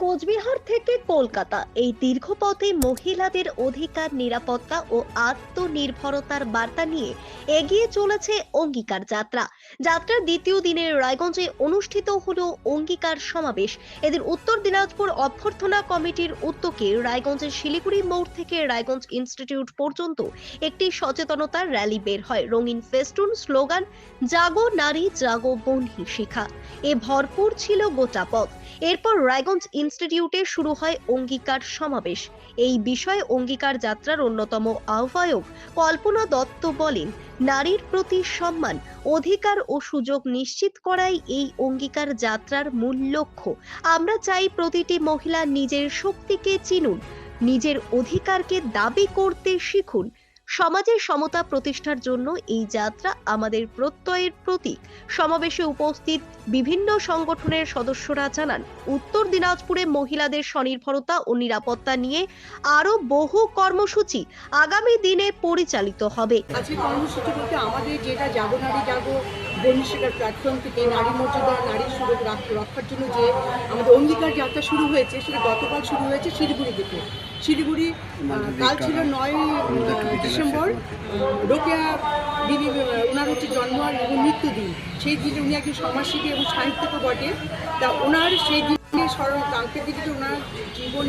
কোচবিহার থেকে কলকাতা। এই দীর্ঘ পথে মহিলাদের অধিকার, নিরাপত্তা ও আত্মনির্ভরতার বার্তা নিয়ে এগিয়ে চলেছে অঙ্গীকার যাত্রা। যাত্রার দ্বিতীয় দিনের রায়গঞ্জে অনুষ্ঠিত হল অঙ্গীকার সমাবেশ। এদের উত্তর দিনাজপুর অভ্যর্থনা কমিটির উদ্যোগে রায়গঞ্জের শিলিগুড়ি মোড় থেকে রায়গঞ্জ ইনস্টিটিউট পর্যন্ত একটি সচেতনতার র্যালি বের হয়। রঙিন ফেস্টুন স্লোগান, জাগো নারী, জাগো বন্ধি শিখা। এ ভরপুর ছিল গোটা পথ। এরপর রায়গঞ্জ ইনস্টিটিউটে শুরু হয় অঙ্গীকার সমাবেশ। এই বিষয়ে অঙ্গীকার যাত্রার অন্যতম আহ্বায়ক কল্পনা দত্ত বলেন, নারীর প্রতি সম্মান, অধিকার ও সুযোগ নিশ্চিত করাই এই অঙ্গীকার যাত্রার মূল লক্ষ্য। আমরা চাই প্রতিটি মহিলা নিজের শক্তিকে চিনুন, নিজের অধিকারকে দাবি করতে শিখুন সমাজের সমতা প্রতিষ্ঠার জন্য এই যাত্রা আমাদের প্রত্যয়ের প্রতীক। সমাবেশে উপস্থিত বিভিন্ন সংগঠনের সদস্যরা জানান, উত্তর দিনাজপুরে মহিলাদের স্বনির্ভরতা ও নিরাপত্তা নিয়ে আরও বহু কর্মসূচি আগামী দিনে পরিচালিত হবে। আজকে কর্মসূচি বলতে আমাদের যেটা জাগো নারী জাগো বন্যশিকার প্ল্যাটফর্ম থেকে নারী মর্যাদা নারীর সুযোগ রক্ষার জন্য যে আমাদের অঙ্গীকার যাত্রা শুরু হয়েছে, সেটা গতকাল শুরু হয়েছে শিলিগুড়ি থেকে। শিলিগুড়ি কাল ছিল নয় ডিসেম্বর। রোকেয়া দিদি ওনার হচ্ছে জন্ম আর এবং মৃত্যুদিন। সেই দিনে উনি একজন সমাজসেবী এবং সাহিত্যিকও বটে। তা ওনার সেই দিনে স্মরণ কালকের দিকে ওনার জীবন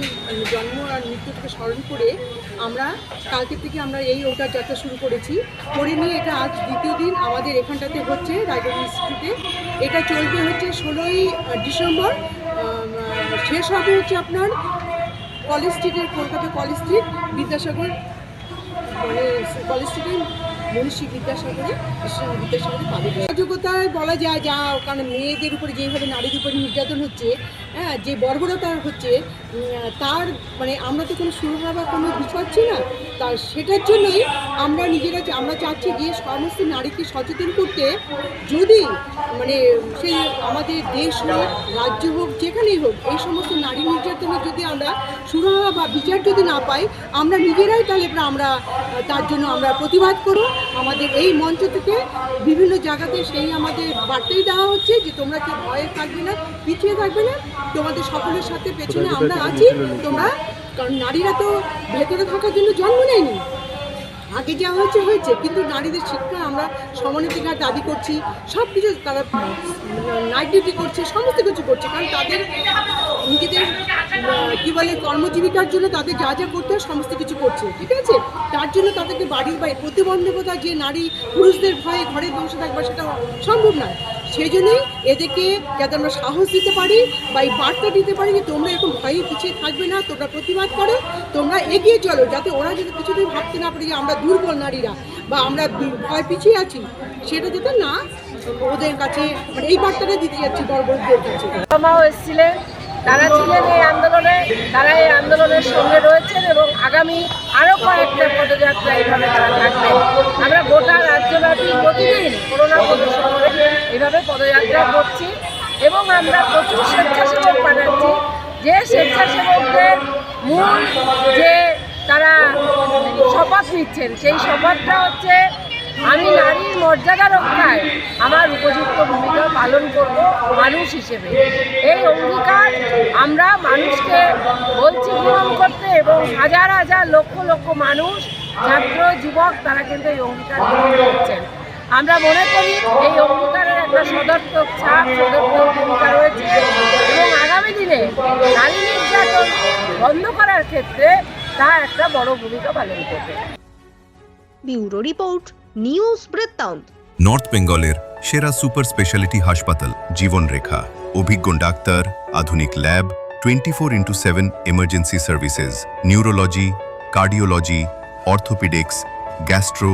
জন্ম আর মৃত্যুকে স্মরণ করে আমরা, কালকে থেকে আমরা এই ওটার যাত্রা শুরু করেছি। করে নিয়ে এটা আজ দ্বিতীয় দিন আমাদের এখানটাতে হচ্ছে রায়গঞ্জ ইনস্টিটিউটে এটা চলবে হচ্ছে ষোলোই ডিসেম্বর শেষ হবে হচ্ছে আপনার কলেজ স্ট্রিটের কলকাতা কলেজ স্ট্রিট, বিদ্যাসাগর মানে কলেজ স্ট্রিটে মনীষী বিদ্যাসাগরে বিদ্যাসাগরে পাবে। যোগ্যতায় বলা যায়, যা কারণ মেয়েদের উপরে যেভাবে নারীর উপরে নির্যাতন হচ্ছে হ্যাঁ যে বর্বরতা হচ্ছে তার মানে আমরা তো কোনো সুরহা বা কোনো বিষাচ্ছি না, তার সেটার জন্যই আমরা নিজেরা আমরা চাচ্ছি যে সমস্ত নারীকে সচেতন করতে, যদি মানে সেই আমাদের দেশ হোক, রাজ্য হোক, যেখানেই হোক, এই সমস্ত নারী নির্যাতনে যদি আমরা সুরাহা বা বিচার যদি না পাই, আমরা নিজেরাই তাহলে আমরা তার জন্য আমরা প্রতিবাদ করব। আমাদের এই মঞ্চ থেকে বিভিন্ন জায়গাতে সেই আমাদের বার্তাই দেওয়া হচ্ছে যে তোমরা কি ভয়ে থাকবে না, পিছিয়ে থাকবে না। তোমাদের সকলের সাথে পেছনে আমরা আছি। তোমরা কারণ নারীরা তো ভেতরে থাকার জন্য জন্ম নেয়নি। আগে যা হয়েছে হয়েছে। কিন্তু নারীদের শিক্ষা আমরা সমানাধিকার দাবি করছি। সব কিছু তারা নাইট ডিউটি করছে সমস্ত কিছু করছে। কারণ তাদের নিজেদের কি বলে কর্মজীবিকার জন্য তাদের যা যা করতে হয় সমস্ত কিছু করছে। ঠিক আছে? তার জন্য তাদেরকে বাড়ির বাইরে প্রতিবন্ধকতা যে নারী পুরুষদের ভয়ে ঘরে বসে থাকবে সেটা সম্ভব নয়। সেই জন্যই এদেরকে যাতে আমরা সাহস দিতে পারি বা এই বার্তা দিতে পারি যে তোমরা এরকম ভয়ে পিছিয়ে থাকবে না, তোমরা প্রতিবাদ করো, তোমরা এগিয়ে চলো, যাতে ওরা যাতে কিছুতেই ভাবতে না পারে যে আমরা দুর্বল নারীরা বা আমরা ভয় পিছিয়ে আছি। সেটা যাতে না ওদের কাছে মানে এই বার্তাটা দিতে যাচ্ছি বড় বড়দের কাছে। মাও এসেছিলেন তারা ছিলেন এই আন্দোলনে, তারা এই আন্দোলনের সঙ্গে রয়েছেন এবং আগামী আরও কয়েকটা পদযাত্রা এইভাবে তারা থাকবেন। আমরা এইভাবে পদযাত্রা করছি এবং আমরা প্রচুর স্বেচ্ছাসেবক পাঠাচ্ছি। যে স্বেচ্ছাসেবকদের মূল যে তারা শপথ নিচ্ছেন, সেই শপথটা হচ্ছে, আমি নারীর মর্যাদা রক্ষায় আমার উপযুক্ত ভূমিকা পালন করব মানুষ হিসেবে। এই অঙ্গীকার আমরা মানুষকে বলছি গ্রহণ করতে এবং হাজার হাজার লক্ষ লক্ষ মানুষ, ছাত্র, যুবক তারা কিন্তু এই অঙ্গীকার গ্রহণ করছেন। আমরা মনে করি এই অঙ্গীকারের একটা সদর্থক ছাপ সদর্থক ভূমিকা রয়েছে এবং আগামী দিনে নারী নির্যাতন বন্ধ করার ক্ষেত্রে তা একটা বড় ভূমিকা পালন করবে। Bureau report news Brittanto. North বেঙ্গলের সেরা সুপার স্পেশালিটি হাসপাতাল জীবনরেখা। অভিজ্ঞ ডাক্তার আধুনিক lab twenty four into seven emergency services neurology cardiology orthopaedics gastro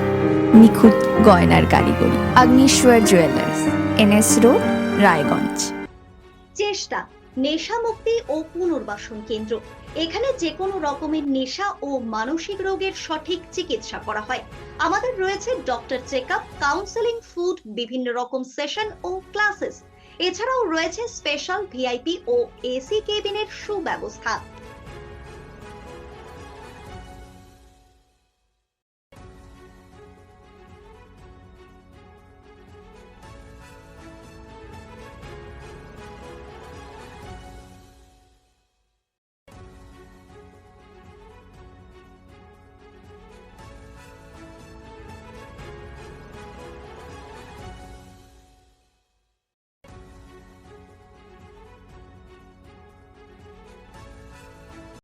নিখুঁত গয়নার কারিগরি। Agnishwar jewellers NS road, Raiganj. চেষ্টা নেশা মুক্তি ও পুনর্বাসন কেন্দ্র। এখানে যে কোনো রকমের নেশা ও মানসিক রোগের সঠিক চিকিৎসা করা হয়। আমাদের রয়েছে doctor check up counselling food বিভিন্ন রকম সেশন ও ক্লাসেস এছাড়াও রয়েছে স্পেশাল ভিআইপি ও এসি কেবিনের সুব্যবস্থা।